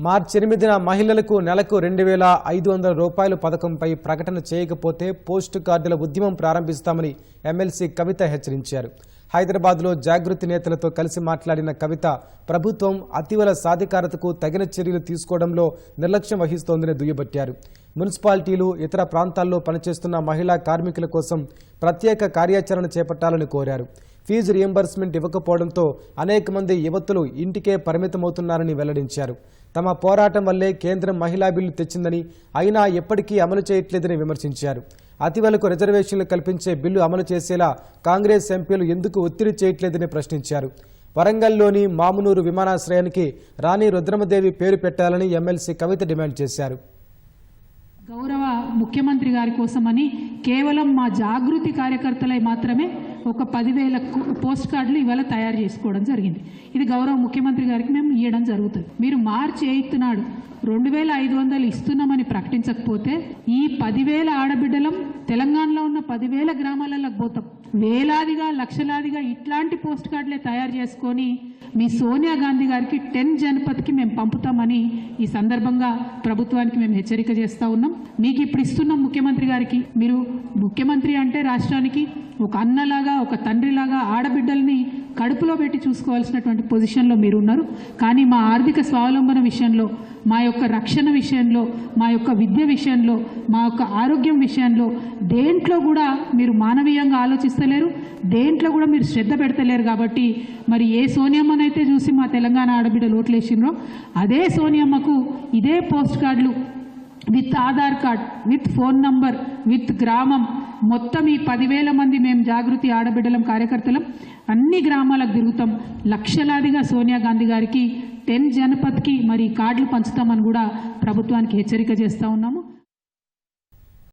మార్చి ఎనిమిదిన మహిళలకు నెలకు రెండు వేల ఐదు వందల రూపాయల పథకంపై ప్రకటన చేయకపోతే పోస్ట్ కార్డుల ఉద్యమం ప్రారంభిస్తామని ఎమ్మెల్సీ కవిత హెచ్చరించారు. హైదరాబాద్లో జాగృతి నేతలతో కలిసి మాట్లాడిన కవిత ప్రభుత్వం అతివల సాధికారతకు తగిన చర్యలు తీసుకోవడంలో నిర్లక్ష్యం వహిస్తోందని దుయ్యబట్టారు. మున్సిపాలిటీలు ఇతర ప్రాంతాల్లో పనిచేస్తున్న మహిళా కార్మికుల కోసం ప్రత్యేక కార్యాచరణ చేపట్టాలని కోరారు. ఫీజు రియంబర్స్మెంట్ ఇవ్వకపోవడంతో అనేక మంది యువతులు ఇంటికే పరిమితమవుతున్నారని వెల్లడించారు. తమ పోరాటం వల్లే కేంద్రం మహిళా బిల్లు తెచ్చిందని అయినా ఎప్పటికీ అమలు చేయట్లేదని విమర్శించారు. అతివలకు రిజర్వేషన్లు కల్పించే బిల్లు అమలు చేసేలా కాంగ్రెస్ ఎంపీలు ఎందుకు ఒత్తిడి చేయట్లేదని ప్రశ్నించారు. వరంగల్లోని మామునూరు విమానాశ్రయానికి రాణి రుద్రమదేవి పేరు పెట్టాలని ఎమ్మెల్సీ కవిత డిమాండ్ చేశారు. గౌరవ ముఖ్యమంత్రి గారి కోసమని కేవలం మా జాగృతి కార్యకర్తలై మాత్రమే ఒక పదివేల పోస్ట్ కార్డులు ఇవాళ తయారు చేసుకోవడం జరిగింది. ఇది గౌరవ ముఖ్యమంత్రి గారికి మేము ఇవ్వడం జరుగుతుంది. మీరు మార్చి ఎయిత్ నాడు రెండు వేల ఐదు వందలు ఇస్తున్నామని ప్రకటించకపోతే ఈ పదివేల ఆడబిడ్డలం తెలంగాణలో ఉన్న పదివేల గ్రామాలకు పోతాం. వేలాదిగా లక్షలాదిగా ఇట్లాంటి పోస్ట్ కార్డులే తయారు చేసుకొని మీ సోనియా గాంధీ గారికి టెన్ జనపథ్కి మేము పంపుతామని ఈ సందర్భంగా ప్రభుత్వానికి మేము హెచ్చరిక చేస్తూ ఉన్నాం. మీకు ఇప్పుడు ఇస్తున్నాం ముఖ్యమంత్రి గారికి. మీరు ముఖ్యమంత్రి అంటే రాష్ట్రానికి ఒక అన్నలాగా ఒక తండ్రిలాగా ఆడబిడ్డల్ని కడుపులో పెట్టి చూసుకోవాల్సినటువంటి పొజిషన్లో మీరు ఉన్నారు కానీ మా ఆర్థిక స్వావలంబన విషయంలో మా యొక్క రక్షణ విషయంలో మా యొక్క విద్య విషయంలో మా యొక్క ఆరోగ్యం విషయంలో దేంట్లో కూడా మీరు మానవీయంగా ఆలోచిస్తలేరు దేంట్లో కూడా మీరు శ్రద్ధ పెడతలేరు కాబట్టి మరి ఏ సోనియమ్మనైతే చూసి మా తెలంగాణ ఆడబిడ్డలు ఓట్లేసిండ్రో అదే సోనియమ్మకు ఇదే పోస్ట్ కార్డులు with Aadhaar card with phone number with గ్రామం మొత్తం ఈ పదివేల మంది మేము జాగృతి ఆడబిడ్డలం కార్యకర్తలం అన్ని గ్రామాలకు తిరుగుతాం. లక్షలాదిగా సోనియా గాంధీ గారికి టెన్ జనపథ్కి మరి కార్డులు పంచుతామని కూడా ప్రభుత్వానికి హెచ్చరిక చేస్తూ ఉన్నాము.